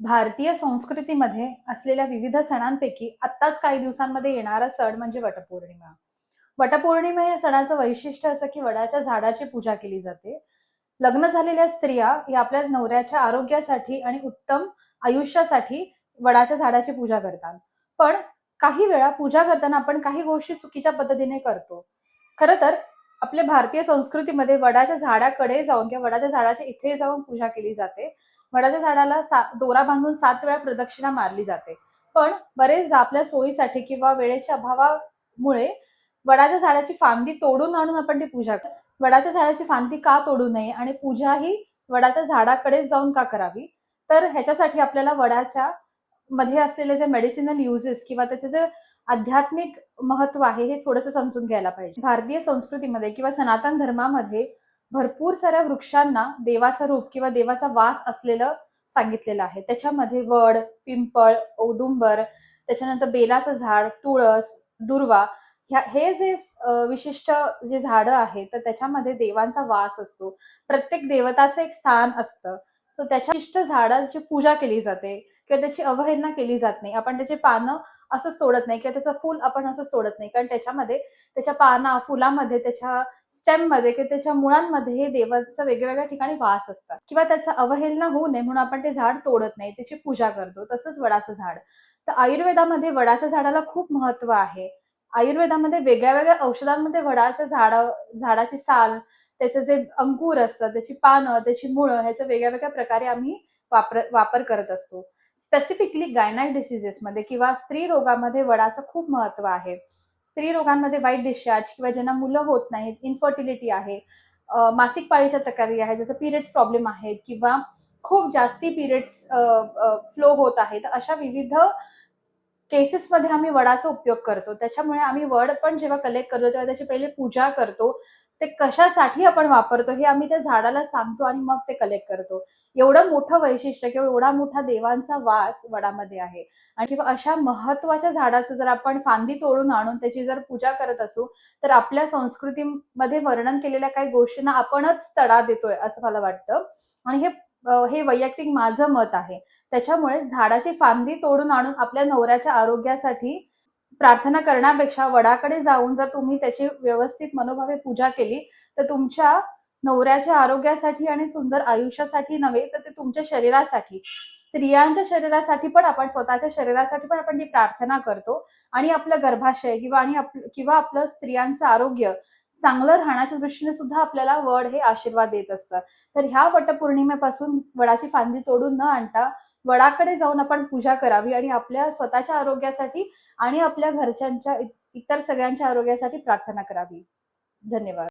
भारतीय संस्कृतीमध्ये असलेल्या विविध सणांपैकी आत्ताच काही दिवसांमध्ये येणारा सण म्हणजे वटपौर्णिमा. वटपौर्णिमा या सणाचं वैशिष्ट्य असं की वडाच्या झाडाची पूजा केली जाते. लग्न झालेल्या स्त्रिया या आपल्या नवऱ्याच्या आरोग्यासाठी आणि उत्तम आयुष्यासाठी वडाच्या झाडाची पूजा करतात. पण काही वेळा पूजा करताना आपण काही गोष्टी चुकीच्या पद्धतीने करतो. खरं तर आपल्या भारतीय संस्कृतीमध्ये वडाच्या झाडाकडे जाऊन किंवा वडाच्या झाडाच्या इथे जाऊन पूजा केली जाते. वडाच्या झाडाला सा दोरा बांधून सात वेळा प्रदक्षिणा मारली जाते. पण बरेचदा आपल्या सोयीसाठी किंवा वेळेच्या अभावामुळे वडाच्या झाडाची फांदी तोडून आणून आपण ती पूजा कर वडाच्या झाडाची फांदी का तोडू नये आणि पूजा ही वडाच्या झाडाकडे जाऊन का करावी? तर ह्याच्यासाठी आपल्याला वडाच्या मध्ये असलेले जे मेडिसिनल युजेस किंवा त्याचे जे आध्यात्मिक महत्त्व आहे हे थोडंसं समजून घ्यायला पाहिजे. भारतीय संस्कृतीमध्ये किंवा सनातन धर्मामध्ये भरपूर साऱ्या वृक्षांना देवाचं रूप किंवा देवाचा वास असलेलं सांगितलेलं आहे. त्याच्यामध्ये वड पिंपळ औदुंबर त्याच्यानंतर बेलाचं झाड तुळस दुर्वा ह्या हे जे विशिष्ट जे झाडं आहेत तर त्याच्यामध्ये देवांचा वास असतो. प्रत्येक देवताचं एक स्थान असतं. सो त्याच्या विशिष्ट झाडाची पूजा केली जाते किंवा त्याची अवहेलना केली जात नाही. आपण त्याची पानं असंच तोडत नाही किंवा त्याचं फुल आपण असंच तोडत नाही. कारण त्याच्यामध्ये त्याच्या पाना फुलामध्ये त्याच्या स्टेममध्ये किंवा त्याच्या मुळांमध्ये हे देवाचं वेगवेगळ्या ठिकाणी वास असतात. किंवा त्याचा अवहेलना होऊ नये म्हणून आपण ते झाड तोडत नाही त्याची पूजा करतो. तसंच वडाचं झाड. तर आयुर्वेदामध्ये वडाच्या झाडाला खूप महत्त्व आहे. आयुर्वेदामध्ये वेगळ्या वेगळ्या औषधांमध्ये वडाच्या झाड झाडाची साल त्याचे जे अंकुर असतात त्याची पानं त्याची मुळं ह्याचा वेगळ्या वेगळ्या प्रकारे आम्ही वापर वापर करत असतो. स्पेसिफिकली गायनाय डिसिजेसमध्ये किंवा स्त्री रोगामध्ये वडाचं खूप महत्त्व आहे. स्त्री रोगांमध्ये वाईट डिस्चार्ज किंवा ज्यांना मुलं होत नाहीत इन्फर्टिलिटी आहे मासिक पाळीच्या तक्रारी आहेत जसं पिरियड्स प्रॉब्लेम आहेत किंवा खूप जास्ती पिरियड्स फ्लो होत आहेत अशा विविध केसेसमध्ये आम्ही वडाचा उपयोग करतो. त्याच्यामुळे आम्ही वड पण जेव्हा कलेक्ट करतो तेव्हा त्याची पहिले पूजा करतो. ते कशासाठी आपण वापरतो हे आम्ही त्या झाडाला सांगतो आणि मग ते कलेक्ट करतो. एवढं मोठं वैशिष्ट्य किंवा एवढा मोठा देवांचा वास वडामध्ये आहे. आणि किंवा अशा महत्त्वाच्या झाडाचं जर आपण फांदी तोडून आणून त्याची जर पूजा करत असू तर आपल्या संस्कृतीमध्ये वर्णन केलेल्या काही गोष्टींना आपणच तडा देतोय असं मला वाटतं. आणि हे हे वैयक्तिक माझं मत आहे. त्याच्यामुळे झाडाची फांदी तोडून आणून आपल्या नवऱ्याच्या आरोग्यासाठी प्रार्थना करण्यापेक्षा वडाकडे जाऊन जर तुम्ही त्याची व्यवस्थित मनोभावे पूजा केली तर तुमच्या नवऱ्याच्या आरोग्यासाठी आणि सुंदर आयुष्यासाठी नव्हे तर ते तुमच्या शरीरासाठी. स्त्रियांच्या शरीरासाठी पण आपण स्वतःच्या शरीरासाठी पण आपण ती प्रार्थना करतो. आणि आपलं गर्भाशय किंवा आणि आप- किंवा आपलं स्त्रियांचं आरोग्य चांगलं राहण्याच्या दृष्टीने सुद्धा आपल्याला वड हे आशीर्वाद देत असतं. तर ह्या वटपौर्णिमेपासून वडाची फांदी तोडून न आणता वडाकडे जाऊन आपण पूजा करावी आणि आपल्या स्वतःच्या आरोग्यासाठी आणि आपल्या घरच्यांच्या इतर सगळ्यांच्या आरोग्यासाठी प्रार्थना करावी. धन्यवाद.